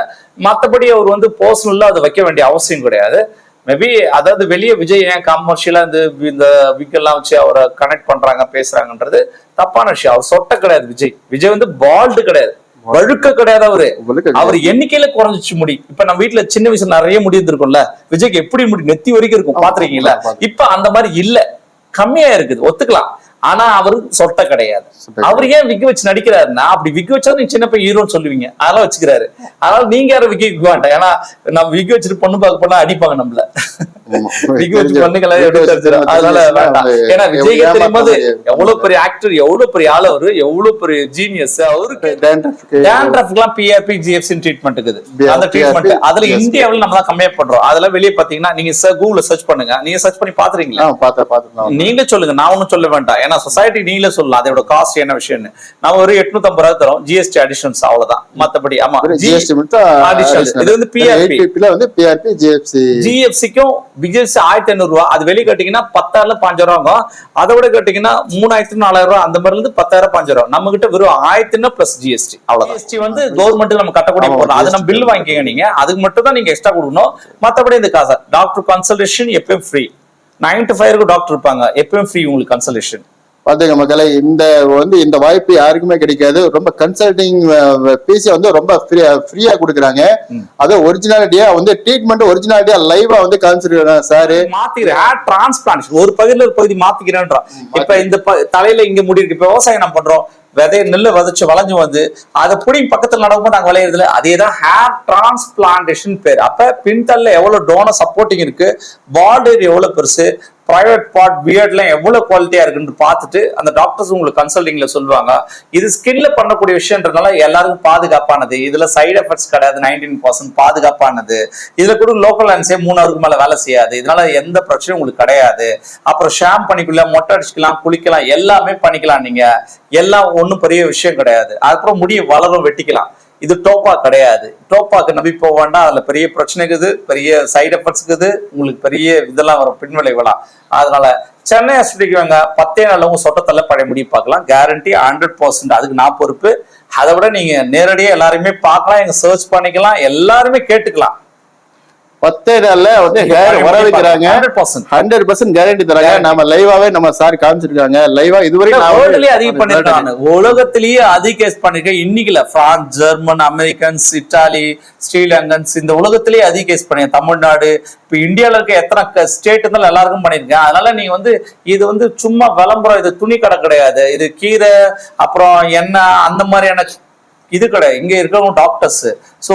மத்தபடி அவர் வந்து பர்சனல்ல அதை வைக்க வேண்டிய அவசியம் கிடையாது. மேபி அதாவது வெளியே விஜய் ஏன் கமர்ஷியலா இந்த இந்த விக்கெல்லாம் வச்சு அவரை கனெக்ட் பண்றாங்க பேசுறாங்கன்றது தப்பான விஷயம். அவர் சொட்ட கிடையாது விஜய். விஜய் வந்து பால்டு கிடையாது. வழுக்க கிடையாது அவரு. அவர் எண்ணிக்கையில குறைஞ்சிச்சு முடி. இப்ப நம்ம வீட்ல சின்ன வயசுல நிறைய முடி இருந்திருக்கும்ல. விஜய்க்கு எப்படி முடி? நெத்தி வரைக்கும் இருக்கும். பாத்திருக்கீங்களா இப்ப அந்த மாதிரி இல்ல. கம்மியா இருக்குது. ஒத்துக்கலாம். ஆனா அவரு சொட்ட கிடையாது. அவர் ஏன் விக்க வச்சு நடிக்கிறாருன்னா அப்படி விக்க வச்சா நீங்க சின்ன பையன் ஹீரோன்னு சொல்லுவீங்க. அதெல்லாம் வச்சுக்கிறாரு. அதனால நீங்க யாரும் விக்க வைக்க வேண்டாம் ஏன்னா நம்ம விக்க வச்சுட்டு பொண்ணு பார்க்க போனா அடிப்பாங்க நம்மள. (laughs) விக்க வச்சு தெரிஞ்சிடும்? அதனால வேண்டாம். ஏன்னா ஏமாத்த தெரியும் போது. எவ்வளவு பெரிய ஆக்டர் எவ்வளவு பெரிய ஆள் அவரு எவ்வளவு பெரிய ஜீனியஸ் அவருக்கு டேண்ட்ரஃப்க்குலாம் பிஆர்பி ஜிஎஃப்சி ட்ரீட்மெண்ட் இருக்குது. அந்த ட்ரீட்மெண்ட் அதுல. இந்தியாவுல நம்ம தான் கம்மியா பண்றோம். அதுல வெளியே பாத்தீங்கன்னா நீங்க கூகுள்ல சர்ச் பண்ணுங்க. நீங்க சர்ச் பண்ணி பாத்துறீங்களா. நீங்க சொல்லுங்க. நான் ஒண்ணும் சொல்ல வேண்டாம். ஏன்னா சொசைட்டி நீங்களே சொல்லலாம் அதோட காஸ்ட் என்ன விஷயம்னு. நம்ம ஒரு எட்நூத்தி ஐம்பது ரூபா தரோம் ஜிஎஸ்டி அடிஷன்ஸ் அவ்வளவுதான். மத்தபடி ஆமா ஜிஎஸ்டி. இது வந்து PRP. ஏடிபில வந்து பிஆர்பி ஜிஎஃப்சி ஜிஎஃப்சிக்கும் பிஜிஎஃப்சி ஆயிரத்தி ஐநூறு ரூபா. அது வெளியே கட்டிங்கன்னா பத்தாயிரம் பாஞ்சாயிரம் ஆகும் அதை விட கட்டிங்கன்னா மூணாயிரத்தி நாலாயிரம் ரூபா அந்த மாதிரி இருந்து பத்தாயிரம் பாஞ்சாயிரம் நம்ம கிட்ட வெறும் ஆயிரத்தி பிளஸ் ஜிஎஸ்டி அவ்வளவு ஜிஎஸ்டி வந்து கவர்மெண்ட் நம்ம கட்டக்கூடிய பொருள். அது நம்ம. பில் வாங்கிக்கங்க நீங்க. அதுக்கு மட்டும் தான் நீங்க எக்ஸ்ட்ரா கொடுக்கணும். மத்தபடி இந்த காசு. டாக்டர் கன்சல்டேஷன் எப்பயும் free nine to five doctor இருப்பாங்க. எப்பயும் ஃப்ரீ உங்களுக்கு கன்சல்டேஷன் பாத்துங்க மக்களே இந்த வந்து இந்த வாய்ப்பு யாருக்குமே கிடைக்காது. ரொம்ப கன்சல்டிங் பீஸை வந்து ரொம்ப ஃப்ரீயா கொடுக்குறாங்க. அது ஒரிஜினாலிட்டியா வந்து ட்ரீட்மெண்ட் ஒரிஜினாலிட்டியா லைவா வந்து காமிச்சிருக்காங்க சாரு. மாத்திக்கிறேன். ஹேர் டிரான்ஸ்பிளான்டேஷன் ஒரு பகுதியில ஒரு பகுதி மாத்திக்கிறேன்றான். இப்ப இந்த தலையில இங்க முடி இருக்கு. இப்ப விவசாயம் நம்ம பண்றோம். விதைய நெல்லை விதைச்சு வளைஞ்சு வந்து அதை புடி பக்கத்துல நடக்கும்போது நாங்க விளையிறதுல அதே தான் ஹேர் டிரான்ஸ்பிளான்டேஷன் பேர். அப்ப பின்தல்ல எவ்வளவு டோனர் சப்போர்ட்டிங் இருக்கு பார்டர் எவ்வளவு பெருசு ப்ரைவேட் பார்ட் பியர்ட்லாம் எவ்வளவு குவாலிட்டியா இருக்குன்னு பார்த்துட்டு அந்த டாக்டர்ஸ் உங்களுக்கு கன்சல்டிங்ல சொல்லுவாங்க. இது ஸ்கின்ல பண்ணக்கூடிய விஷயம்ன்றதுனால எல்லாருக்கும் பாதுகாப்பானது. இதுல சைடு எஃபெக்ட்ஸ் கிடையாது நைன்டீன் பர்சன்ட் பாதுகாப்பானது. இதுல கூட லோக்கல் லேன்ஸே மூணு மேலே வேலை செய்யாது. இதனால எந்த பிரச்சனையும் உங்களுக்கு கிடையாது. அப்புறம் ஷாம் பண்ணிக்கலாம் மொட்டை அடிச்சுக்கலாம் குளிக்கலாம் எல்லாமே பண்ணிக்கலாம் நீங்க. எல்லாம் ஒன்றும் பெரிய விஷயம் கிடையாது. அதுக்கப்புறம் முடிய வளரும் வெட்டிக்கலாம். இது டோப்பா கிடையாது. டோப்பாக்கு நம்பி போக வேண்டாம். பெரிய பிரச்சனை இருக்குது பெரிய சைடு எஃபெக்ட்ஸ் இருக்குது உங்களுக்கு பெரிய இதெல்லாம் வரும். பின்விளைவுலாம். அதனால சென்னை ஹாஸ்பிட்டலுக்கு வாங்க பத்தே நாளில் உங்கள் சொட்டத்தில் பழைய முடிவு பார்க்கலாம். கேரண்டி ஹண்ட்ரட் பர்சன்ட் அதுக்கு நான் பொறுப்பு. அதை விட நீங்கள் நேரடியாக எல்லாருமே பார்க்கலாம் எங்க சர்ச் பண்ணிக்கலாம் எல்லாருமே கேட்டுக்கலாம். பத்தே நாள்ல வந்து வர வைக்கிறாங்க ஹண்ட்ரட் பர்சன்ட் கேரண்டி தராங்க. நம்ம லைவாவே நம்ம சார் காமிச்சிருக்காங்க. லைவா இதுவரைக்கும் அதிகம் பண்ணிருக்காங்க. உலகத்திலேயே அதிக கேஸ் பண்ணிருக்கேன். இன்னைக்குல France German Americans Italy Sri Lankans இந்த உலகத்திலேயே அதிக கேஸ் பண்ணிருக்கேன். தமிழ்நாடு இப்ப இந்தியால இருக்க எத்தனை ஸ்டேட் இருந்தாலும் எல்லாருக்கும் பண்ணிருக்கேன். அதனால நீங்க வந்து இது வந்து சும்மா விளம்பரம் இது துணி கடை கிடையாது. இது கீரை அப்புறம் எண்ணெய் அந்த மாதிரியான இது கிடையாது இங்கே இருக்கிறவங்க டாக்டர்ஸ் ஸோ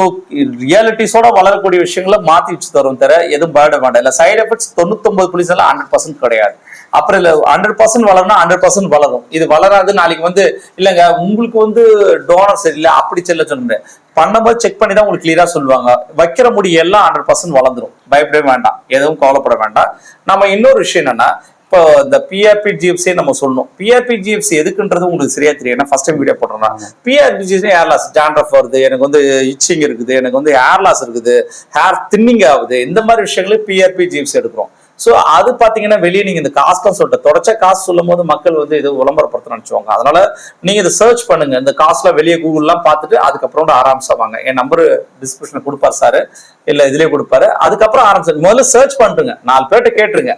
ரியாலிட்டிஸோட வளரக்கூடிய விஷயங்களை மாற்றி வச்சு தரும் தர எதுவும் பயப்பட வேண்டாம். இல்லை சைடு எஃபெக்ட்ஸ் தொண்ணூத்தொம்பது புள்ளி எல்லாம் ஹண்ட்ரட் பர்சன்ட் கிடையாது. அப்புறம் இல்லை ஹண்ட்ரட் பர்சன்ட் வளரனா ஹண்ட்ரட் பர்சன்ட் வளரும். இது வளராது நாளைக்கு வந்து இல்லைங்க உங்களுக்கு வந்து டோனர் சரியில்லை அப்படி செல்ல சொன்னேன் பண்ணும்போது செக் பண்ணி தான் உங்களுக்கு கிளியராக சொல்லுவாங்க. வைக்கிற முடி எல்லாம் ஹண்ட்ரட் பர்சன்ட் வளர்ந்துடும் பயப்படவே வேண்டாம். எதுவும் கவலைப்பட வேண்டாம். நம்ம இன்னொரு விஷயம் என்னன்னா இப்போ இந்த பிஆர்பி ஜிஎஃப்சி நம்ம சொல்லணும். பிஆர்பி ஜிஎஃப்சி எதுக்குன்றது உங்களுக்கு சரியா தெரியும். ஏன்னா first time video போடுறோம்னா PRP GFC hair loss dandruff வருது எனக்கு வந்து இச்சிங் இருக்குது எனக்கு வந்து ஹேர் லாஸ் இருக்குது ஹேர் தின்னிங் ஆகுது. இந்த மாதிரி விஷயங்களுக்கு பிஆர்பி ஜிஎஃப்சி எடுக்கிறோம். ஸோ அது பாத்தீங்கன்னா வெளியே நீங்க இந்த காஸ்ட்டும் சொல்லிட்டு தொடச்ச காசு சொல்லும் போது மக்கள் வந்து இது விளம்பரப்படுத்த நினைச்சுவாங்க. அதனால நீங்க இதை சர்ச் பண்ணுங்க. இந்த காசுல வெளியே கூகுள்லாம் பார்த்துட்டு அதுக்கப்புறம் ஆரம்பிச்சா வாங்க என் நம்பர் டிஸ்கிரிப்ஷன் கொடுப்பார் சார் இல்ல இதுலயே கொடுப்பாரு. அதுக்கப்புறம் ஆரம்பிச்சு முதல்ல சர்ச் பண்ணுங்க நாலு பேர்ட்ட கேட்டுருங்க.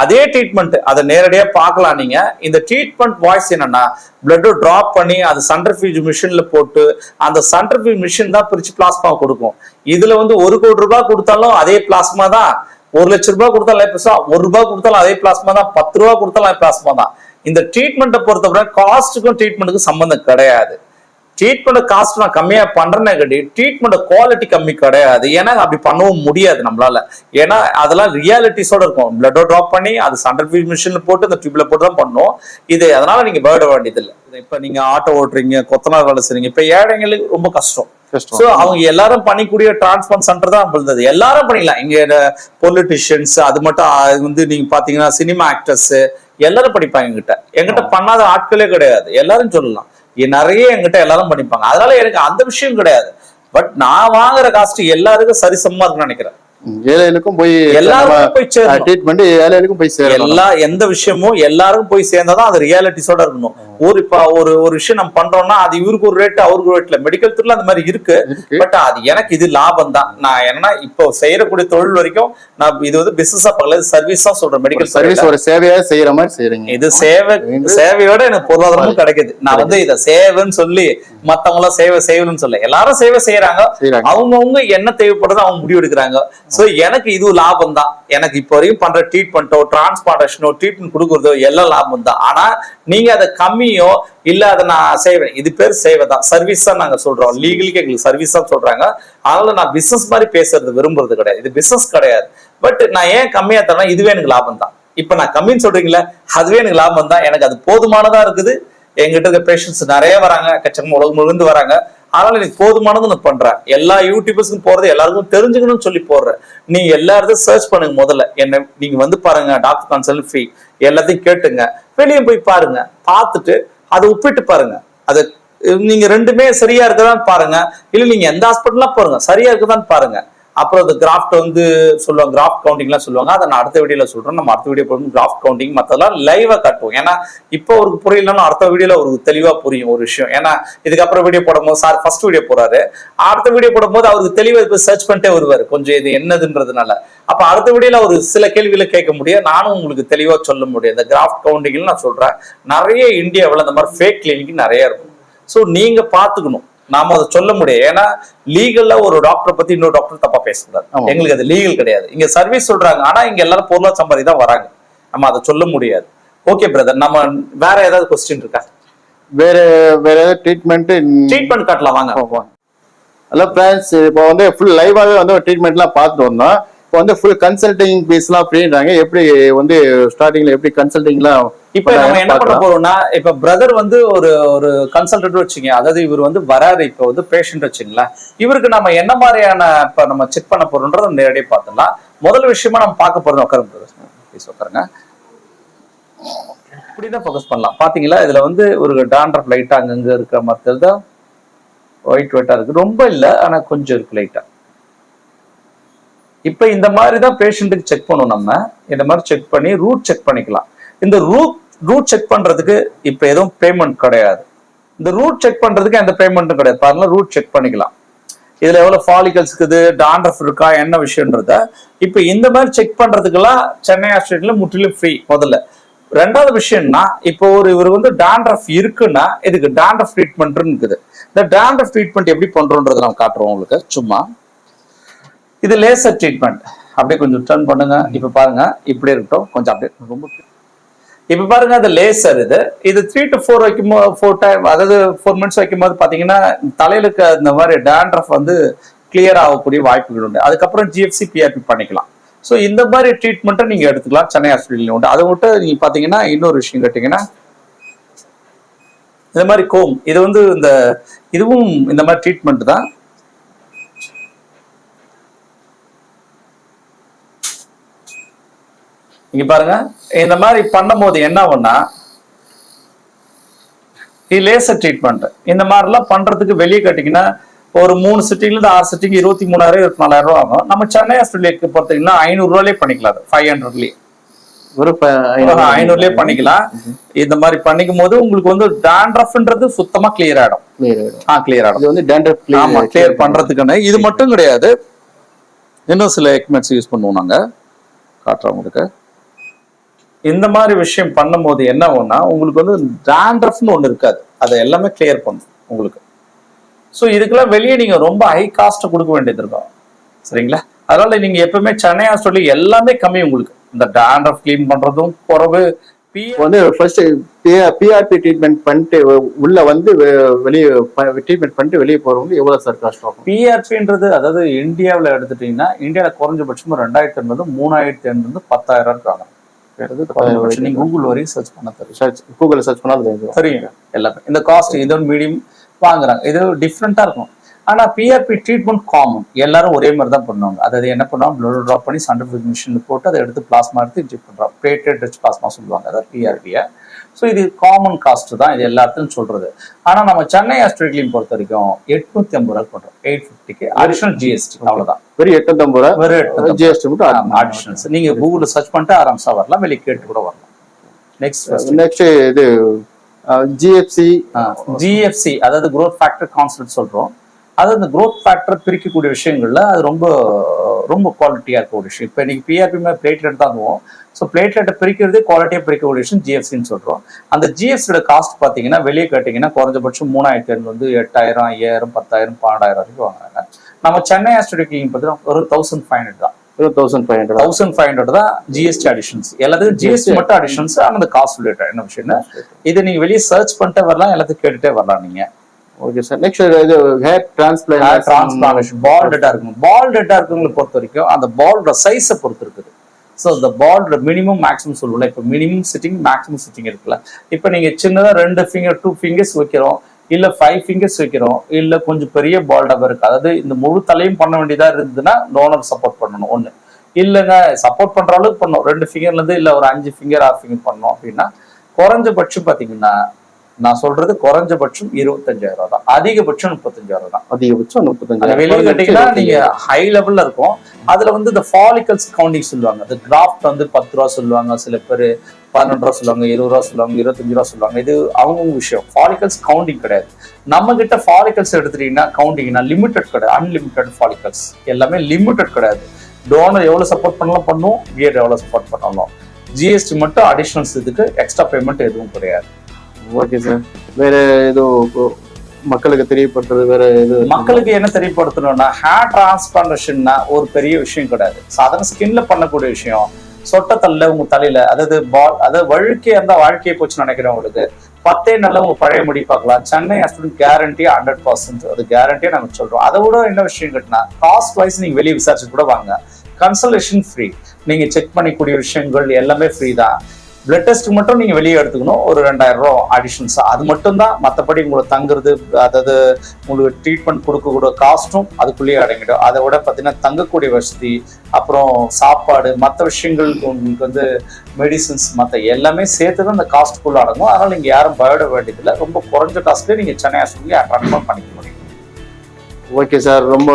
அதே ட்ரீட்மெண்ட் அதை நேரடியாக பார்க்கலாம் நீங்க. இந்த ட்ரீட்மெண்ட் வாய்ஸ் என்னன்னா பிளட் ட்ராப் பண்ணி அது சென்ட்ரிஃபியூஜ் மிஷின்ல போட்டு அந்த சென்ட்ரிஃபியூஜ் மிஷின் தான் பிரிச்சு பிளாஸ்மா கொடுக்கும். இதுல வந்து ஒரு கோடி ரூபாய் கொடுத்தாலும் அதே பிளாஸ்மா தான். ஒரு லட்சம் ரூபாய் கொடுத்தாலும் அதே ஒரு ரூபாய் கொடுத்தாலும் அதே பிளாஸ்மா தான். பத்து ரூபாய் கொடுத்தாலும் அதே பிளாஸ்மா தான். இந்த ட்ரீட்மெண்ட்டை பொறுத்தவரை காஸ்ட்டுக்கும் ட்ரீட்மெண்ட்டுக்கும் சம்மந்தம் கிடையாது. ட்ரீட்மெண்ட் காஸ்ட் நான் கம்மியா பண்றேனே கட்டி ட்ரீட்மெண்ட் குவாலிட்டி கம்மி கிடையாது. ஏன்னா அப்படி பண்ணவும் முடியாது நம்மளால. ஏன்னா அதெல்லாம் ரியாலிட்டிஸோட இருக்கும். பிளட் ட்ராப் பண்ணி அது சென்ட்ரிஃபியூஜ் மிஷின்ல போட்டு அந்த டியூப்ல போட்டு தான் பண்ணும். இது அதனால நீங்க பயப்பட வேண்டியதில்லை. இப்ப நீங்க ஆட்டோ ஓட்டுறீங்க கொத்தனார் வேலை செய்றீங்க இப்ப ஏழைங்களுக்கு ரொம்ப கஷ்டம். சோ அவங்க எல்லாரும் பண்ணிக்கூடிய டிரான்ஸ்பிளான்ட் சென்டர் தான் இருந்தது எல்லாரும் பண்ணிக்கலாம் இங்க பொலிட்டிஷியன்ஸ் அது மட்டும் வந்து நீங்க பாத்தீங்கன்னா சினிமா ஆக்டர்ஸ் எல்லாரும் படிப்பாங்க எங்கிட்ட. எங்கிட்ட பண்ணாத ஆட்களே கிடையாது. எல்லாரும் சொல்லலாம். நிறைய எங்கிட்ட எல்லாரும் பண்ணிப்பாங்க. அதனால எனக்கு அந்த விஷயம் கிடையாது. பட் நான் வாங்குற காஸ்ட் எல்லாருக்கும் சரிசமமா இருக்குன்னு நினைக்கிறேன். ஏழைகளுக்கும் போய் எல்லாருக்கும் போய். ட்ரீட்மெண்ட் ஏழைகளுக்கும் போய் சேரணும். எல்லா எந்த விஷயமும் எல்லாரும் போய் சேர்ந்தாதான் அது ரியாலிட்டிஸோட இருக்கணும். ஒரு இப்ப ஒரு ஒரு விஷயம் நம்ம பண்றோம்னா அது இவருக்கு ஒரு ரேட் அவருக்கு ஒரு ரேட்ல மெடிக்கல் துறையில அந்த மாதிரி இருக்கு. பட் அது எனக்கு இது லாபம் தான். நான் என்னன்னா இப்போ செய்யறக்கூடிய தொழில் வரைக்கும் நான் இது வந்து பிசினஸா பண்ணல சர்வீஸ் தான் சொல்றேன். மெடிக்கல் சர்வீஸ் ஒரு சேவையா செய்யற மாதிரி செய்யறீங்க இது சேவை சேவையோட எனக்கு பொருளாதாரமும் கிடைக்குது. நான் வந்து இத சேவைன்னு சொல்லி மத்தவங்க எல்லாம் சேவை செய்யணும்னு சொல்ல எல்லாரும் சேவை செய்யறாங்க அவங்கவுங்க என்ன தேவைப்படுறதோ அவங்க முடிவு எடுக்கிறாங்க. சோ எனக்கு இது லாபம் தான். எனக்கு இப்போ வரைக்கும் பண்ற ட்ரீட்மெண்ட்டோ டிரான்ஸ்பிளான்டேஷனோ ட்ரீட்மெண்ட் கொடுக்கறதோ எல்லாம் லாபம் தான். ஆனா நீங்க அதை கம்மியோ இல்ல அதை நான் செய்வேன். இது பேர் சேவை தான் சர்வீஸ் தான் நாங்க சொல்றோம். லீகலுக்கு எங்களுக்கு சர்வீஸ் தான் சொல்றாங்க. அதனால நான் பிசினஸ் மாதிரி பேசுறது விரும்புறது கிடையாது. இது பிசினஸ் கிடையாது. பட் நான் ஏன் கம்மியா தரேன் இதுவே எனக்கு லாபம் தான். இப்ப நான் கம்மின்னு சொல்றீங்களே அதுவே எனக்கு லாபம் தான். எனக்கு அது போதுமானதா இருக்குது. எங்கிட்ட இருக்க பேஷன்ஸ் நிறைய வராங்க. கச்சகம் உலகம் முழுந்து வராங்க. ஆனால் எனக்கு போதுமானது நான் பண்றேன் எல்லா யூடியூபர்ஸ்க்கும் போறது எல்லாருக்கும் தெரிஞ்சுக்கணும்னு சொல்லி போடுறேன் நீங்க எல்லா இடத்தையும் சர்ச் பண்ணுங்க முதல்ல. என்ன நீங்க வந்து பாருங்க டாக்டர் கன்சல்ட் ஃப்ரீ எல்லாத்தையும் கேட்டுங்க. வெளியே போய் பாருங்க. பார்த்துட்டு அதை ஒப்பிட்டு பாருங்க. அதை நீங்க ரெண்டுமே சரியா இருக்குதான்னு பாருங்க. இல்ல நீங்க எந்த ஹாஸ்பிட்டல்லாம் பாருங்க சரியா இருக்குதான்னு பாருங்க. அப்புறம் அந்த கிராஃப்ட் வந்து சொல்லுவாங்க கிராஃப்ட் கவுண்டிங்லாம் சொல்லுவாங்க. அதை நான் அடுத்த வீடியோல சொல்கிறோம் நம்ம அடுத்த வீடியோ போடும் கிராஃப்ட் கவுண்டிங் மற்றதெல்லாம் லைவாக காட்டுவோம். ஏன்னா இப்போ அவருக்கு புரியலனாலும் அடுத்த வீடியோவில் அவருக்கு தெளிவாக புரியும் ஒரு விஷயம். ஏன்னா இதுக்கப்புறம் வீடியோ போடும்போது சார் ஃபர்ஸ்ட் வீடியோ போகிறாரு அடுத்த வீடியோ போடும்போது அவருக்கு தெளிவாக இப்போ சர்ச் பண்ணிட்டே வருவார். கொஞ்சம் இது என்னதுன்றதுனால. அப்போ அடுத்த வீடியோல ஒரு சில கேள்விகளை கேட்க முடியும். நானும் உங்களுக்கு தெளிவாக சொல்ல முடியும். இந்த கிராஃப்ட் கவுண்டிங்னு நான் சொல்கிறேன் நிறைய இந்தியாவில் இந்த மாதிரி ஃபேக் கிளினிக் நிறைய இருக்கும். ஸோ நீங்கள் பார்த்துக்கணும். நாம அதை சொல்ல முடியும் ஏன்னா லீகல்ல ஒரு டாக்டரை பத்தி இன்னொரு டாக்டர் தப்பா பேசக்கூடாது. எங்களுக்கு அது லீகல் கிடையாது. இங்க சர்வீஸ் சொல்றாங்க. ஆனா இங்க எல்லாரும் பொருளா சம்பாதி தான் வராங்க. நம்ம அதை சொல்ல முடியாது. ஓகே பிரதர் நம்ம வேற ஏதாவது கொஸ்டின் இருக்கா? வேற வேற ஏதாவது ட்ரீட்மெண்ட் ட்ரீட்மெண்ட் காட்டலாம் வாங்க. ஹலோ ஃப்ரெண்ட்ஸ் இப்போ வந்து ஃபுல் லைவாவே வந்து ட்ரீட்மெண்ட்லாம் பார்த்துட்டு வந்தோம். இப்போ வந்து ஃபுல் கன்சல்டிங் பீஸ்லாம் ஃப்ரீன்றாங்க எப்படி வந்து ஸ்டார்டிங்ல எப்படி கன்சல்டிங்லாம் இப்ப நம்ம என்ன பண்ண போறோம்னா இப்ப பிரதர் வந்து ஒரு ஒரு கன்சல்டன்ட் வச்சுங்க. அதாவது இவர் வந்து வராரு இப்ப வந்து பேஷண்ட் வச்சுங்களேன். இவருக்கு நம்ம என்ன மாதிரியான இப்ப நம்ம செக் பண்ண போறோம்ன்றத நேரடியாக பார்த்துடலாம். முதல் விஷயமா நம்ம பார்க்க போறது உட்காருங்க பிரதர் ப்ளீஸ் உட்காருங்க. இப்படிதான் ஃபோக்கஸ் பண்ணலாம். பாத்தீங்களா? இதுல வந்து ஒரு டாண்ட்ரஃப் லைட்டா அங்கங்க இருக்கிற மாதிரி தெரியுதா? ஒயிட் ஒயிட்டா இருக்கு. ரொம்ப இல்ல ஆனா கொஞ்சம் இருக்கு லைட்டா இப்போ இந்த மாதிரி தான் பேஷண்ட்டுக்கு செக் பண்ணணும் நம்ம. இந்த மாதிரி செக் பண்ணி ரூட் செக் பண்ணிக்கலாம். இந்த ரூட் ரூட் செக் பண்றதுக்கு இப்போ எதுவும் பேமெண்ட் கிடையாது. இந்த ரூட் செக் பண்றதுக்கு எந்த பேமெண்ட்டும் கிடையாது. பாருங்க ரூட் செக் பண்ணிக்கலாம். இதுல எவ்வளவு ஃபாலிகல்ஸ் இருக்குது டாண்ட்ரஃப் இருக்கா என்ன விஷயம்ன்றத. இப்போ இந்த மாதிரி செக் பண்ணுறதுக்கெல்லாம் சென்னை ஹாஸ்பிட்டலில் முற்றிலும் ஃப்ரீ முதல்ல. ரெண்டாவது விஷயம்னா இப்போ ஒரு இவர் வந்து டாண்ட்ரஃப் இருக்குன்னா இதுக்கு டாண்ட்ரஃப் ட்ரீட்மெண்ட்டுன்னு இருக்குது. இந்த டாண்ட்ரஃப் ட்ரீட்மெண்ட் எப்படி பண்றோன்றதை நம்ம காட்டுறோம் உங்களுக்கு. சும்மா. இது லேசர் ட்ரீட்மெண்ட் அப்படியே கொஞ்சம் டர்ன் பண்ணுங்க. இப்போ பாருங்க. இப்படி இருக்கட்டும். கொஞ்சம் அப்படியே ரொம்ப இப்போ பாருங்க அது லேசர் இது. இது த்ரீ டு ஃபோர் வைக்கும் ஃபோர் டைம் அதாவது ஃபோர் மினிட்ஸ் வைக்கும் போது பார்த்தீங்கன்னா தலையில இருக்க இந்த மாதிரி டேண்ட்ரஃப் வந்து கிளியர் ஆகக்கூடிய வாய்ப்புகள் உண்டு. அதுக்கப்புறம் ஜிஎஃப்சி பிஆர்பி பண்ணிக்கலாம். ஸோ இந்த மாதிரி ட்ரீட்மெண்ட்டை நீங்கள் எடுத்துக்கலாம். சென்னை ஹாஸ்பிட்டலில் உண்டு. அதை விட்டு நீங்கள் பார்த்தீங்கன்னா இன்னொரு விஷயம் கேட்டிங்கன்னா இந்த மாதிரி கோம் இது வந்து இந்த இதுவும் இந்த மாதிரி ட்ரீட்மெண்ட் தான். இங்க பாருங்க. இந்த மாதிரி பண்ணும்போது என்ன இது லேசர் ட்ரீட்மெண்ட் இந்த மாதிரிலாம் பண்றதுக்கு வெளியே கட்டிங்கன்னா ஒரு மூணு சிட்டிங்ல இருந்து ஆறு சிட்டிங் இருபத்தி மூணாயிரம் இருபத்தி நாலாயிரம் ரூபா ஆகும். நம்ம சென்னை ஹாஸ்பிட்டலுக்கு பார்த்தீங்கன்னா ஐநூறு ரூபாயிலே பண்ணிக்கலாம் ஃபைவ் ஹண்ட்ரட்லயே ஒரு ஐநூறுலயே பண்ணிக்கலாம். இந்த மாதிரி பண்ணிக்கும் போது உங்களுக்கு வந்து டாண்ட்ரஃப்ன்றது சுத்தமா கிளியர் ஆயிடும். ஆ கிளியர் ஆயிடும். வந்து டேண்ட்ரஃப் ஆமா கிளியர் பண்றதுக்குன்னு இது மட்டும் கிடையாது. இன்னும் சில எக்மெண்ட்ஸ் யூஸ் பண்ணுவோம் நாங்க. காட்டுறோம் உங்களுக்கு. இந்த மாதிரி விஷயம் பண்ணும்போது என்ன ஆகும்னா உங்களுக்கு வந்து டாண்ட்ரஃப்னு ஒண்ணு இருக்காது. அதை எல்லாமே கிளியர் பண்ணும் உங்களுக்கு. ஸோ இதுக்கெல்லாம் வெளியே நீங்க ரொம்ப ஹை காஸ்ட் கொடுக்க வேண்டியது இருக்கும். சரிங்களா? அதனால நீங்க எப்பவுமே சென்னை ஹாஸ்பிட்டல் எல்லாமே கம்மி உங்களுக்கு. இந்த டாண்ட்ரஃப் க்ளீன் பண்றதும் குறவு வந்து ஃபர்ஸ்ட் பிஆர்பி ட்ரீட்மெண்ட் பண்ணிட்டு உள்ள வந்து வெளியே ட்ரீட்மெண்ட் பண்ணிட்டு வெளியே போறவங்க எவ்வளவு சார் காஸ்ட் ஆகும் பிஆர்பின்றது அதாவது இந்தியாவில் எடுத்துட்டீங்கன்னா இந்தியாவில் குறைஞ்சபட்சம் ரெண்டாயிரத்தி எண்பது மூணாயிரத்தி எண்பது பத்தாயிரம் இருக்காங்க கூகுள் வரையும் சர்ச் பண்ண தெரியும். சர்ச் கூகுளில் சர்ச் பண்ணாலும் தெரியும். தெரியுங்க எல்லாமே இந்த காஸ்ட் இது மீடியம் வாங்குறாங்க. இது டிஃப்ரெண்டா இருக்கும். ஆனா பிஆர்பி ட்ரீட்மெண்ட் காமன் எல்லாரும் ஒரே மாதிரி தான் பண்ணுவாங்க. அதாவது என்ன பண்ணுவாங்க? ப்ளட் ட்ராப் பண்ணி சென்ட்ரிஃபியூஜ் மிஷின் போட்டு அதை எடுத்து பிளாஸ்மா எடுத்து இன்ஜெக்ட் பண்றோம். பிளேட்டட் ரிச் பிளாஸ்மா சொல்லுவாங்க. அதாவது பிஆர்பியை ஸோ இது காமன் காஸ்ட் தான். இது எல்லாத்தையும் சொல்றது. ஆனா நம்ம சென்னை ஹாஸ்பிட்டலையும் பொறுத்த வரைக்கும் எட்நூத்தி ஐம்பது ரூபாய் பண்றோம் எயிட் ஃபிஃப்டிக்கு அடிஷனல் ஜிஎஸ்டி அவ்வளவுதான். வெறும் எட்நூத்தம்பது ரூபா வெறும் எட்நூத்தி ஜிஎஸ்டி மட்டும் ஆடிஷனல்ஸ் நீங்க கூகுள்ல சர்ச் பண்ணிட்டு ஆராம்சா வரலாம். வெளியே கேட்டு கூட வரலாம். நெக்ஸ்ட் நெக்ஸ்ட் இது ஜிஎஃப்சி ஜிஎஃப்சி அதாவது growth ஃபேக்டர் கான்செப்ட் சொல்றோம். அது அந்த growth ஃபேக்டர் பிரிக்கக்கூடிய விஷயங்கள்ல அது ரொம்ப ரொம்ப குவாலிட்டியா இருக்க ஒரு விஷயம். இப்போ இன்னைக்கு பிஆர்பி மேலே பிளேட்லெட் தான் போவோம் ஸோ பிளேட்லெட்டை பிரிக்கிறதே குவாலிட்டியாக பிரிக்கக்கூடிய விஷயம் ஜிஎஃப்சின்னு சொல்றோம். அந்த ஜிஎஃப்சியோட காஸ்ட் பார்த்தீங்கன்னா வெளியே கேட்டிங்கன்னா குறைஞ்சபட்சம் மூணாயிரத்தி ஐநூறு வந்து எட்டாயிரம் ஐயாயிரம் பத்தாயிரம் பன்னெண்டாயிரம் வரைக்கும் வாங்குறாங்க. நம்ம சென்னை ஹாஸ்பிட்டல் பார்த்தீங்கன்னா ஒரு தௌசண்ட் ஃபைவ் ஹண்ட்ரட் தான். Thousand five hundred thousand five hundred தான் ஜிஎஸ்டி அடிஷன்ஸ் எல்லாத்துக்கும் ஜிஎஸ்டி மட்டும் அடிஷன்ஸ் அந்த காஸ்ட் ரிலேட்டட் என்ன விஷயம்னா இது நீங்க வெளியே சர்ச் பண்ணிட்டே வரலாம் எல்லாத்தையும் கேட்டுட்டே வரலாம் நீங்க. ஓகே சார் நெக்ஸ்ட் இது ஹேர் டிரான்ஸ்பிளான்ட் டிரான்ஸ்பிளான்டேஷன் பால் டெட்டா இருக்கும். பால் டெட்டா இருக்கவங்களை பொறுத்த வரைக்கும் அந்த பாலோட சைஸை பொறுத்து இருக்குது. ஸோ இந்த பாலோட மினிமம் மேக்ஸிமம் சொல்லுவோம்ல. இப்போ மினிமம் சிட்டிங் மேக்ஸிமம் சிட்டிங் இருக்குல்ல. இப்போ நீங்க சின்னதா ரெண்டு ஃபிங்கர் டூ ஃபிங்கர்ஸ் வைக்கிறோம். இல்ல ஃபைவ் ஃபிங்கர்ஸ் வைக்கிறோம். இல்ல கொஞ்சம் பெரிய பால்டாக இருக்கு. அதாவது இந்த முழு தலையும் பண்ண வேண்டியதா இருந்ததுன்னா டோனர் சப்போர்ட் பண்ணணும். ஒண்ணு. இல்லைங்க சப்போர்ட் பண்ற அளவுக்கு பண்ணணும். ரெண்டு ஃபிங்கர்ல இருந்து இல்ல ஒரு அஞ்சு ஃபிங்கர் ஆறு ஃபிங்கர் பண்ணோம் அப்படின்னா குறைஞ்சபட்சம் பாத்தீங்கன்னா நான் சொல்றது குறைஞ்சபட்சம் இருபத்தஞ்சாயிரம் ரூபாய் தான். அதிகபட்சம் முப்பத்தஞ்சாயிரம் தான். அதிகபட்சம் அந்த முப்பத்தஞ்சு வெளியே கட்டிங்கன்னா நீங்க ஹை லெவல்ல இருக்கும். அதுல வந்து இந்த ஃபாலிகல்ஸ் கவுண்டிங் சொல்லுவாங்க. இந்த கிராஃப்ட் வந்து பத்து ரூபா சொல்லுவாங்க சில பேர் பன்னெண்டு ரூபா சொல்லுவாங்க இருபது ரூபா சொல்லுவாங்க இருபத்தஞ்சு ரூபா சொல்லுவாங்க. இது அவங்கவுங்க விஷயம். ஃபாலிகல்ஸ் கவுண்டிங் கிடையாது. நம்ம கிட்ட ஃபாலிகல்ஸ் எடுத்துட்டீங்கன்னா கவுண்டிங்னா லிமிடெட் கிடையாது. அன்லிமிட்டெட் ஃபாலிகல்ஸ் எல்லாமே லிமிடெட் கிடையாது. டோனர் எவ்வளவு சப்போர்ட் பண்ணலாம் பண்ணும் பியர் எவ்வளவு சப்போர்ட் பண்ணலாம். ஜிஎஸ்டி மட்டும் அடிஷனல்ஸ் இதுக்கு எக்ஸ்ட்ரா பேமெண்ட் எதுவும் கிடையாது. ஓகே சார் வேற ஏதோ மக்களுக்கு தெரியப்படுத்துறது வேற இது மக்களுக்கு என்ன தெரியப்படுத்தணும்னா ஹேர் டிரான்ஸ்பிளான்டேஷன்னா ஒரு பெரிய விஷயம் கிடையாது. சாதாரண ஸ்கின்ல பண்ணக்கூடிய விஷயம் சொட்ட தள்ள உங்க தலையில அதாவது பால் அதாவது வழுக்கே இருந்தா வாழ்க்கையை போச்சுன்னு நினைக்கிறவங்களுக்கு பத்தே நல்ல உங்க பழைய முடி பார்க்கலாம். Chennai hospital guarantee hundred percent அது கேரண்டியா நாங்க சொல்றோம். அதை விட என்ன விஷயம் கட்டினா காஸ்ட் வைஸ் நீங்க வெளியே விசாரிச்சு கூட வாங்க. கன்சல்டேஷன் ஃப்ரீ நீங்க செக் பண்ணிக்கூடிய விஷயங்கள் எல்லாமே ஃப்ரீ தான். பிளட் டெஸ்ட் மட்டும் நீங்க வெளியே எடுத்துக்கணும். ஒரு ரெண்டாயிரம் ரூபா அடிஷன்ஸ் அது மட்டும் தான் மற்றபடி உங்களுக்கு தங்குறது அதாவது உங்களுக்கு ட்ரீட்மெண்ட் கொடுக்கக்கூடிய காஸ்ட்டும் அதுக்குள்ளேயே அடங்கிடும். அதை விட பார்த்தீங்கன்னா தங்கக்கூடிய வசதி அப்புறம் சாப்பாடு மற்ற விஷயங்கள் உங்களுக்கு வந்து மெடிசின்ஸ் மற்ற எல்லாமே சேர்த்து தான் அந்த காஸ்ட்டுக்குள்ளே அடங்கும். அதனால் நீங்கள் யாரும் பயப்பட வேண்டியதில்லை. ரொம்ப குறைஞ்ச காஸ்ட்லேயே நீங்கள் சென்னை ஹாஸ்பிட்டலே அட்ராக்ட் பண்ணிக்க முடியும்? ஓகே சார் ரொம்ப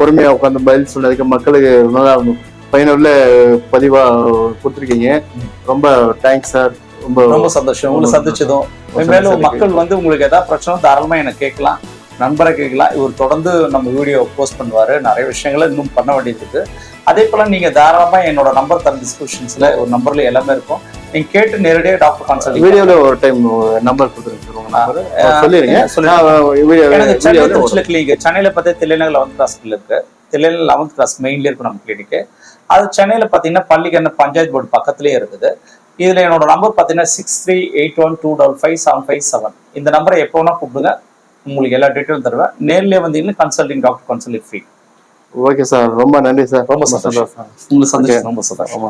பொறுமையாக உட்காந்து பதில் சொன்னதுக்கு மக்களுக்கு நல்லா பயனுள்ள பதிவா கொடுத்துருக்கீங்க. ரொம்ப தேங்க்ஸ் சார் ரொம்ப ரொம்ப சந்தோஷம். உங்களை சந்திச்சதும். மேலும் மக்கள் வந்து உங்களுக்கு ஏதாவது பிரச்சனை தாராளமா எனக்கு கேட்கலாம். நண்பரை கேட்கலாம். இவர் தொடர்ந்து நம்ம வீடியோ போஸ்ட் பண்ணுவாரு. நிறைய விஷயங்களை இன்னும் பண்ண வேண்டியது இருக்கு. அதே போல நீங்க தாராளமா என்னோட நம்பர் தர டிஸ்கிரிப்ஷன்ஸ்ல ஒரு நம்பர்ல எல்லாமே இருக்கும். நீங்க கேட்டு நேரடியாக டாக்டர் கன்சல்ட் வீடியோல ஒரு டைம் நம்பர் சொல்லிருங்க சொல்லிடுங்க. சென்னையில பார்த்தா தில்லைநகர் லெவன்த் கிளாஸ்ல இருக்கு. தில்லைநகர் லெவன்த் கிளாஸ் மெயின்ல இருக்கு நம்ம கிளினிக் அது சென்னையில பாத்தீங்கன்னா பள்ளிக்கண்ண பஞ்சாயத்து போர்டு பக்கத்துலயே இருக்குது. இதுல என்னோட நம்பர் பாத்தீங்கன்னா six three eight one two double five seven five seven இந்த நம்பரை எப்போ வேணா கூப்பிடுங்க. உங்களுக்கு எல்லா டீட்டெயிலும் தருவேன். நேர்லயே வந்தீங்கன்னா consulting doctor consulting free okay sir ரொம்ப நன்றி சார் ரொம்ப சந்தோஷம். உங்களுக்கு சந்தோஷம் ரொம்ப சந்தோஷம்.